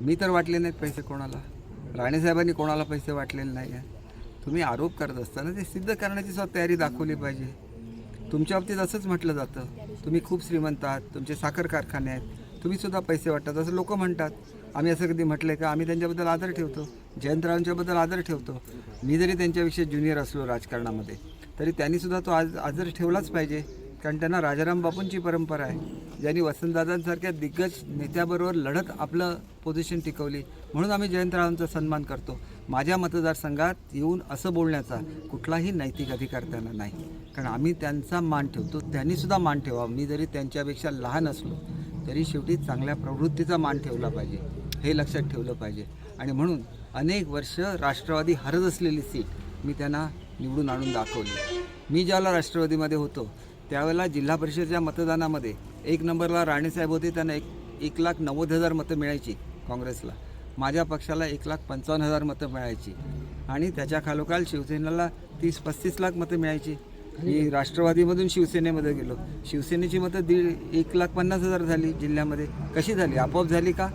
मी तर वाटले नाहीत पैसे कोणाला. राणेसाहेबांनी कोणाला पैसे वाटलेले नाही आहे तुम्ही आरोप करत असताना ते सिद्ध करण्याची स्वतः तयारी दाखवली पाहिजे. तुमच्या बाबतीत असंच म्हटलं जातं. तुम्ही खूप श्रीमंत आहात तुमचे साखर कारखाने आहेत तुम्हीसुद्धा पैसे वाटतात असं लोक म्हणतात. आम्ही असं कधी म्हटलं का? आम्ही त्यांच्याबद्दल आदर ठेवतो. जयंतरावांच्याबद्दल आदर ठेवतो. मी जरी त्यांच्याविषयी ज्युनियर असलो राजकारणामध्ये तरी त्यांनीसुद्धा तो आज आदर ठेवलाच पाहिजे. कारण त्यांना राजाराम बापूंची परंपरा आहे. ज्यांनी वसंतदादांसारख्या दिग्गज नेत्याबरोबर लढत आपलं पोझिशन टिकवली. म्हणून आम्ही जयंतरावांचा सन्मान करतो. माझ्या मतदारसंघात येऊन असं बोलण्याचा कुठलाही नैतिक अधिकार त्यांना नाही. कारण आम्ही त्यांचा मान ठेवतो. त्यांनीसुद्धा मान ठेवा मी जरी त्यांच्यापेक्षा लहान असलो तरी शेवटी चांगल्या प्रवृत्तीचा मान ठेवला पाहिजे. हे लक्षात ठेवलं पाहिजे. आणि म्हणून अनेक वर्ष राष्ट्रवादी हरत असलेली सीट मी त्यांना निवडून आणून दाखवली. मी ज्याला राष्ट्रवादीमध्ये होतो त्यावेळेला जिल्हा परिषदेच्या मतदानामध्ये एक नंबरला राणेसाहेब होते त्यांना एक एक लाख नव्वद हजार मतं मिळायची काँग्रेसला. माझ्या पक्षाला एक लाख पंचावन्न हजार मतं मिळायची. आणि त्याच्या खालोखाल शिवसेनेला तीस पस्तीस लाख मतं मिळायची. मी राष्ट्रवादीमधून शिवसेनेमध्ये गेलो. शिवसेनेची मतं दीड एक लाख पन्नास हजार झाली जिल्ह्यामध्ये. कशी झाली? आपोआप झाली का?